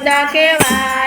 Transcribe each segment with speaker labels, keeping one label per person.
Speaker 1: બધા કેવા?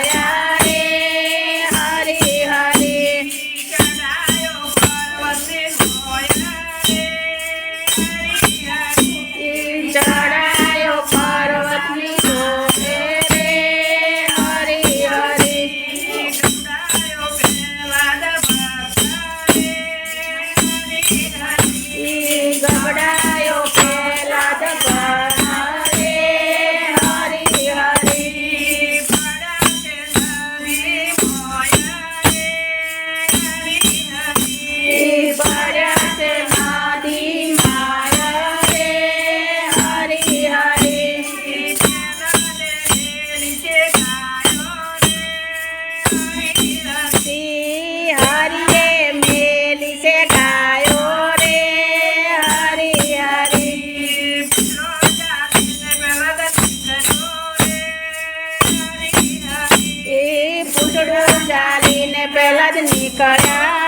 Speaker 1: જ નીકળ્યા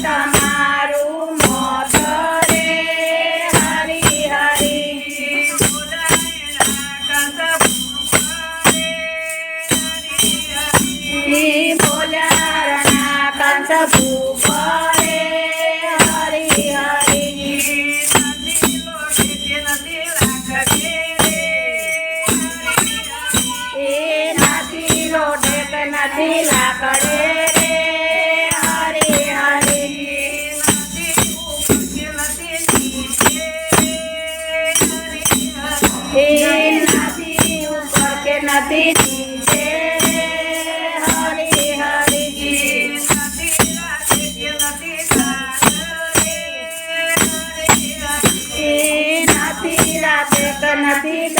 Speaker 1: した。નથી રાતે કે નથી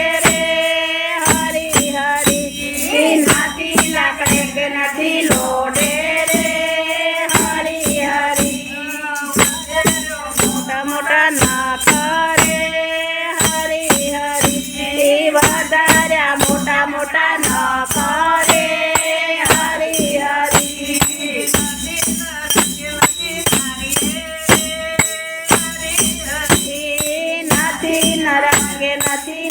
Speaker 1: ના કરે હરી હરી દેવા દાર્યા મોટા મોટા ના કરે હરી. હરી નથી નરાગે નથી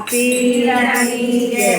Speaker 1: happy.